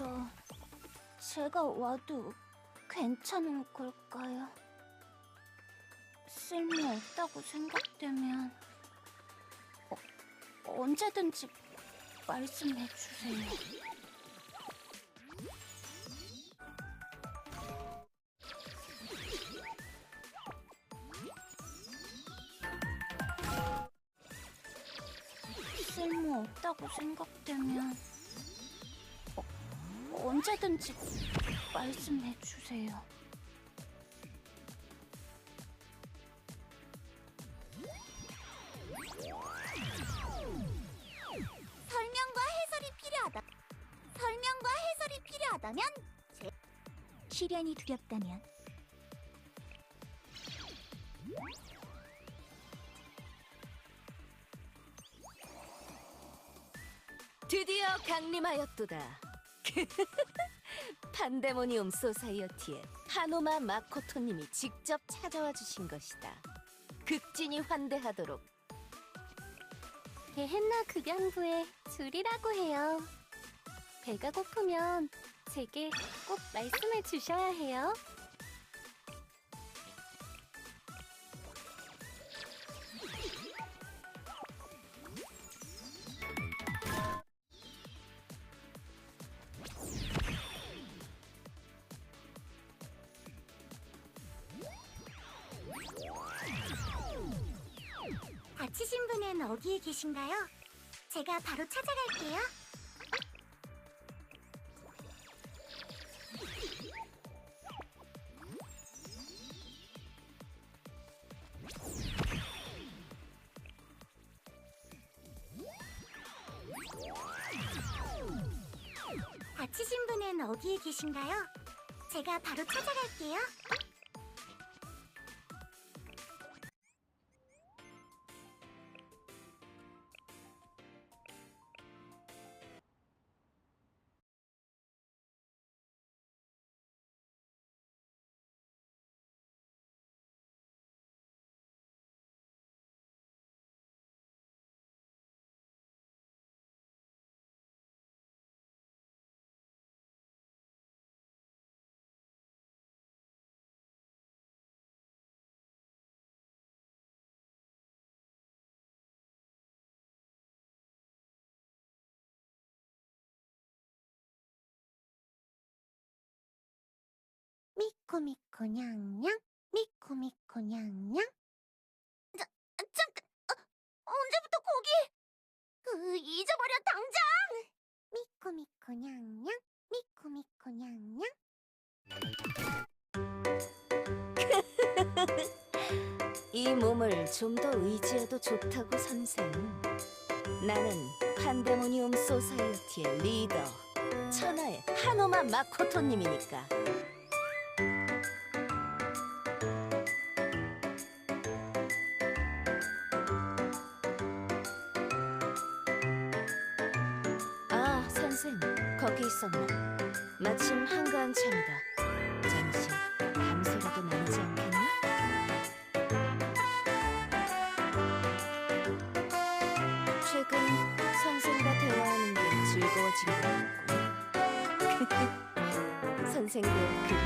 저 제가 와도 괜찮은 걸까요? 쓸모없다고 생각되면 어, 언제든지 말씀해 주세요. 쓸모없다고 생각되면 어, 언제든지 말씀해 주세요. 설명과 해설이 필요하다. 설명과 해설이 필요하다면 제 시련이 두렵다면 드디어 강림하였도다. 판데모니움 소사이어티의 하노마 마코토님이 직접 찾아와 주신 것이다. 극진히 환대하도록 게헨나 극양부의 줄이라고 해요. 배가 고프면 제게 꼭 말씀해 주셔야 해요. 다치신 분은 어디에 계신가요? 제가 바로 찾아갈게요. 다치신 분은 어디에 계신가요? 제가 바로 찾아갈게요. 미코미코 냥냥 미코미코 냥냥 자, 잠깐 어, 언제부터 거기 그 잊어버려 당장 미코미코 냥냥 미코미코 냥냥 이 몸을 좀 더 의지해도 좋다고 선생. 나는 판데모니움 소사이어티의 리더 천하의 하노마 마코토님이니까. 선생, 거기 있었나? 마침 한가한 참이다. 잠시 담소라도 나누지 않겠니? 최근 선생과 대화하는 게 즐거워진 것 같군. 선생도 그리